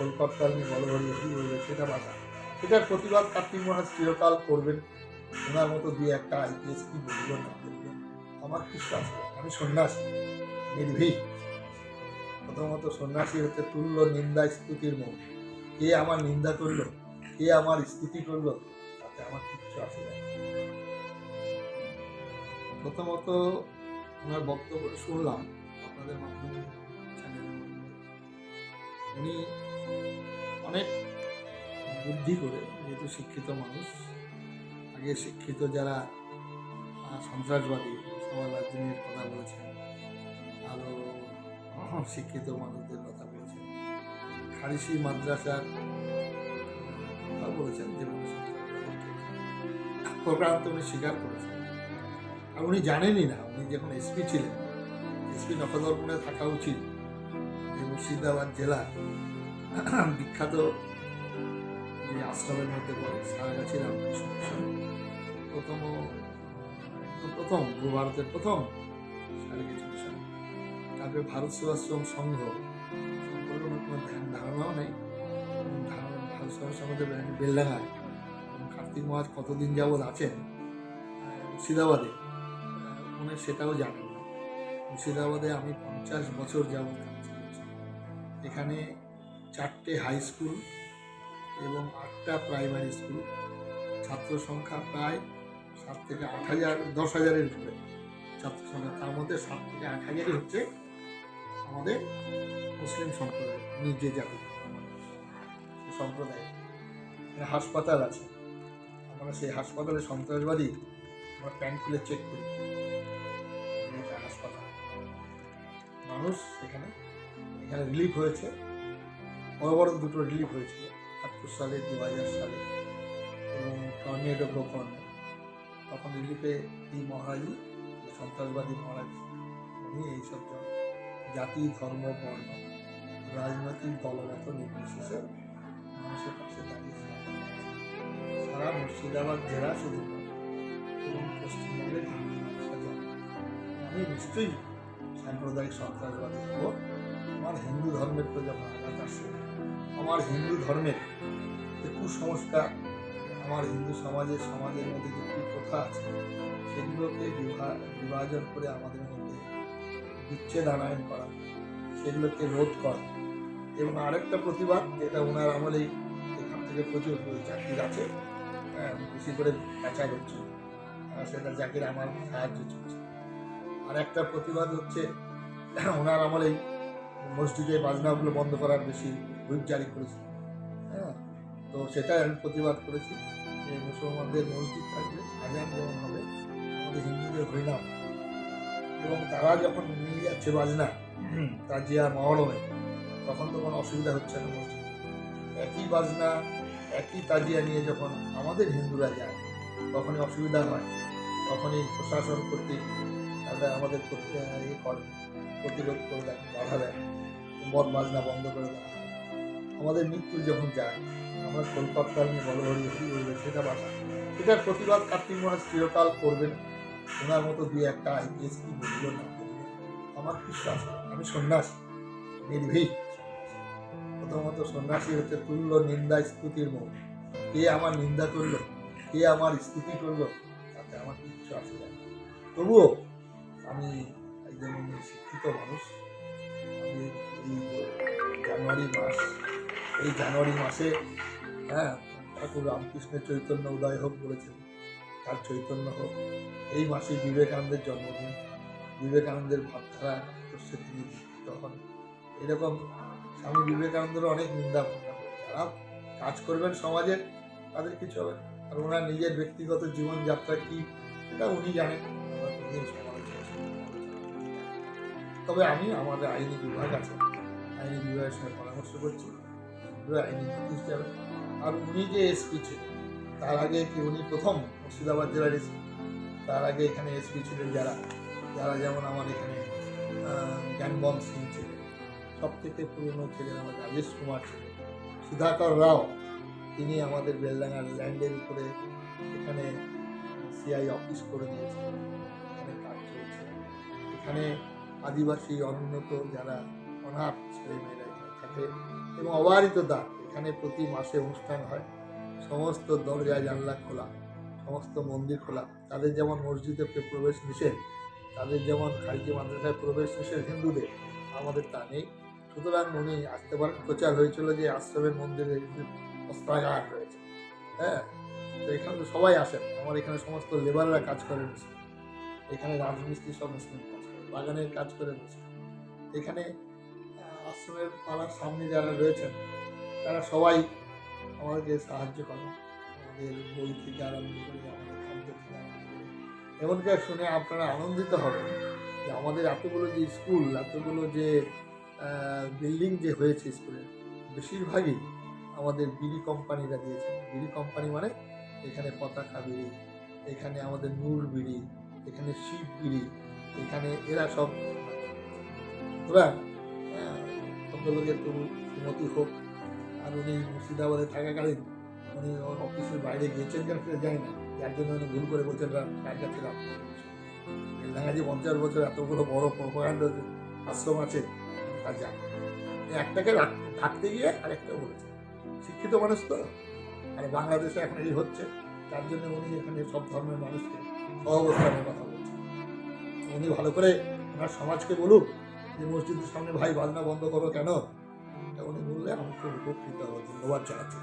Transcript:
হরি হইবে সেটা বাধা এটার প্রতিবাদ কার্তিক মহারাজ চিরকাল করবেন। ওনার মতো দিয়ে একটা আইপিএস কি বলব না বলবেন আমার বিশ্বাস, আমি সন্ন্যাসী, নির্ভীক। প্রথমত সন্ন্যাসী হচ্ছে তুল্য নিন্দা স্তুতির মুখ কে আমার নিন্দা করল? কে আমার স্তুতি করল? তাতে আমার কিচ্ছু আসে না। প্রথমত ওনার বক্তব্য শুনলাম, আপনাদের মাধ্যমে। উনি অনেক বুদ্ধি করে, যেহেতু শিক্ষিত মানুষ, আগে শিক্ষিত যারা সন্ত্রাসবাদী সমাজ রাজনীতির কথা বলেছেন আরও শিক্ষিত মানুষদের কথা বলেছেন। খারিসি মাদ্রাসার কথা বলেছেন যেগুলো প্রক্রান্ত উনি স্বীকার করেছেন। আর উনি জানেনই না, উনি যখন এসপি ছিলেন এসপি নখদরপুরে থাকা উচিত, যে মুর্শিদাবাদ জেলা বিখ্যাত যে আশ্রমের মধ্যে পড়ে রামকৃষ্ণ মিশন প্রথম প্রথম ভারতের প্রথম তারপরে ভারত সেবাশ্রম সংঘ ধ্যান, ধারণাও নেই। ভারত সেবাশ্রম আমাদের বেলডাঙ্গায়। এবং কার্তিক মহাজ কতদিন যাবৎ আছেন মুর্শিদাবাদে উনি সেটাও জানেন না। মুর্শিদাবাদে আমি পঞ্চাশ বছর যাবৎ এখানে চারটে হাই স্কুল এবং আটটা প্রাইমারি স্কুল ছাত্র সংখ্যা প্রায় সাত থেকে আট হাজার, দশ হাজারের উপরে। ছাত্র সংখ্যা তার মধ্যে সাত থেকে আট হাজারই হচ্ছে আমাদের মুসলিম সম্প্রদায়, নিজে জাতি। সম্প্রদায়। হাসপাতাল আছে। আমরা সেই হাসপাতালে সন্ত্রাসবাদী আমরা প্যান্ট খুলে চেক করি। হাসপাতাল। মানুষ সেখানে, এখানে রিলিফ হয়েছে। বড় দুটো রিলিফ হয়েছিল একাত্তর সালে দু হাজার সালে। এবং টর্নেডো গোকর্ণ তখন রিলিফে এই মহারাজি, সন্ত্রাসবাদী মহারাজ, উনি এইসব জাতি, ধর্ম, বর্ণ, রাজনৈতিক দলগত নির্বিশেষে মানুষের পাশে দাঁড়িয়েছিলেন সারা মুর্শিদাবাদ জেলা শুধু এবং পশ্চিমবঙ্গের। আমি নিশ্চয়ই সাম্প্রদায়িক সন্ত্রাসবাদী হব। আমার হিন্দু ধর্মের তো যখন আঘাত আমার হিন্দু ধর্মের যে কুসংস্কার আমার হিন্দু সমাজের সমাজের মধ্যে যে কুপ্রথা আছে সেগুলোকে বিভা- বিভাজন করে আমাদের মধ্যে বিচ্ছেদ আনায়ন করা সেগুলোকে রোধ করা। এবং আরেকটা প্রতিবাদ যেটা ওনার আমলেই এখান থেকে প্রচুর চাকরি আছে? হ্যাঁ, বেশি করে বেচা আহ, সেটা জাকির আমার সাহায্য চলছে আর একটা প্রতিবাদ হচ্ছে ওনার আমলেই মসজিদে বাজনাগুলো বন্ধ করার বেশি হুইপ জারি করেছে। হ্যাঁ? তো সেটাই আমি প্রতিবাদ করেছি যে মুসলমানদের মসজিদ থাকবে আজান যেমন হবে, আমাদের হিন্দুদের হরিনাম। এবং তারা যখন নিয়ে যাচ্ছে বাজনা তাজিয়া মহরমে, তখন তো কোনো অসুবিধা হচ্ছে না মসজিদ। একই বাজনা, একই তাজিয়া নিয়ে যখন আমাদের হিন্দুরা যায়, তখনই অসুবিধা হয়, তখনই প্রশাসন কর্তৃক তারা আমাদের প্রতি- প্রতিরোধ করে দেয়, বাধা দেয়। বদ বাজনা বন্ধ করে দেওয়া আমাদের মৃত্যু যখন যায়, আমরা কলকাতা নিয়ে বড় হরি হরি হইবে সেটা বাধা এটার প্রতিবাদ কার্তিক মহারাজ চিরকাল করবেন। ওনার মতো দুই একটা আইপিএস কি বলব না আমার বিশ্বাস, আমি সন্ন্যাসী, নির্ভীক। প্রথমত সন্ন্যাসী হচ্ছে তুল্য নিন্দা স্তুতির মুখ কে আমার নিন্দা করল? কে আমার স্তুতি করল? তাতে আমার কিচ্ছু আসে না। তবুও আমি একজন শিক্ষিত মানুষ জানুয়ারি মাস। এই জানুয়ারি মাসে হ্যাঁ ঠাকুর রামকৃষ্ণের চৈতন্য উদয় হোক বলেছেন, তার চৈতন্য হোক। এই মাসে বিবেকানন্দের জন্মদিন। বিবেকানন্দের ভাবধারা আদর্শে তিনি দীক্ষিত হন এরকম স্বামী বিবেকানন্দের অনেক নিন্দা যারা কাজ করবেন সমাজের তাদের কিছু হবে। আর ওনার নিজের ব্যক্তিগত জীবনযাত্রা কি এটা উনি জানেন। তবে আমি, আমাদের আইনি বিভাগ আছে। আইনি বিভাগের সঙ্গে পরামর্শ করছি আইনি নোটিশ যাবে আর উনি যে এসপি ছিলেন তার আগে কি উনি প্রথম মুর্শিদাবাদ জেলার এসপি? তার আগে এখানে এসপি ছিলেন যারা? যারা যেমন আমার এখানে আহ, জ্ঞানবম সিং ছিলেন সব থেকে পুরনো ছিলেন আমার রাজেশ কুমার ছিলেন সুধাকর রাও তিনি আমাদের বেলডাঙ্গার ল্যান্ডের উপরে এখানে সিআই অফিস করে দিয়েছেন এখানে কাজ চলছে। এখানে আদিবাসী অনুন্নত যারা অনাথ ছেলেমেয়েরা এখানে থাকে এবং অবারিত দ্বার। এখানে প্রতি মাসে অনুষ্ঠান হয়। সমস্ত দরজা জানলা খোলা, সমস্ত মন্দির খোলা। তাদের যেমন মসজিদে প্রবেশ নিষেধ, তাদের যেমন খাইকে মাদ্রাসায় প্রবেশ নিষেধ হিন্দুদের, আমাদের তা নেই। সুতরাং উনি আসতে পারেন। প্রচার হয়েছিল যে আশ্রমের মন্দিরে অস্ত্রাগার রয়েছে। হ্যাঁ তো এখানে তো সবাই আসেন। আমার এখানে সমস্ত লেবাররা কাজ করেন এখানে রাজমিস্ত্রি সব মুসলিম কাজ করে, বাগানের কাজ করে এখানে আশ্রমের পাড়ার সামনে যারা রয়েছেন, তারা সবাই আমাদেরকে সাহায্য করে আমাদের বই থেকে আরম্ভ করে আমাদের খাদ্য থেকে আরম্ভ করে। এমনকি শুনে আপনারা আনন্দিত হবেন যে আমাদের এতগুলো যে স্কুল, এতগুলো যে বিল্ডিং যে হয়েছে স্কুলের বেশিরভাগই আমাদের বিড়ি কোম্পানিরা দিয়েছে বিড়ি কোম্পানি মানে এখানে পতাকা বিড়ি, এখানে আমাদের নূর বিড়ি, এখানে শিব বিড়ি, এখানে এরা সব। সুতরাং তবু শ্রীমতী হোক, আর উনি মুর্শিদাবাদে থাকাকালীন উনি অফিসের বাইরে গিয়েছেন কেন জানি না। যার জন্য উনি ভুল করে বলছেন কার কাছে বেলডাঙ্গাজি পঞ্চাশ বছর এতগুলো বড় প্রোপাগান্ড আশ্রম আছে তা জানি একটাকে থাকতে গিয়ে আরেকটা বলেছে। শিক্ষিত মানুষ তো, আর বাংলাদেশে এখন এই হচ্ছে। তার জন্য উনি এখানে সব ধর্মের মানুষকে সহবস্থানের কথা বলছেন। উনি ভালো করে ওনার সমাজকে বলুক যে মসজিদের সামনে ভাই বাজনা বন্ধ করো কেন? তা উনি বললে আমার খুব উপকৃত হব ধন্যবাদ জানাচ্ছি।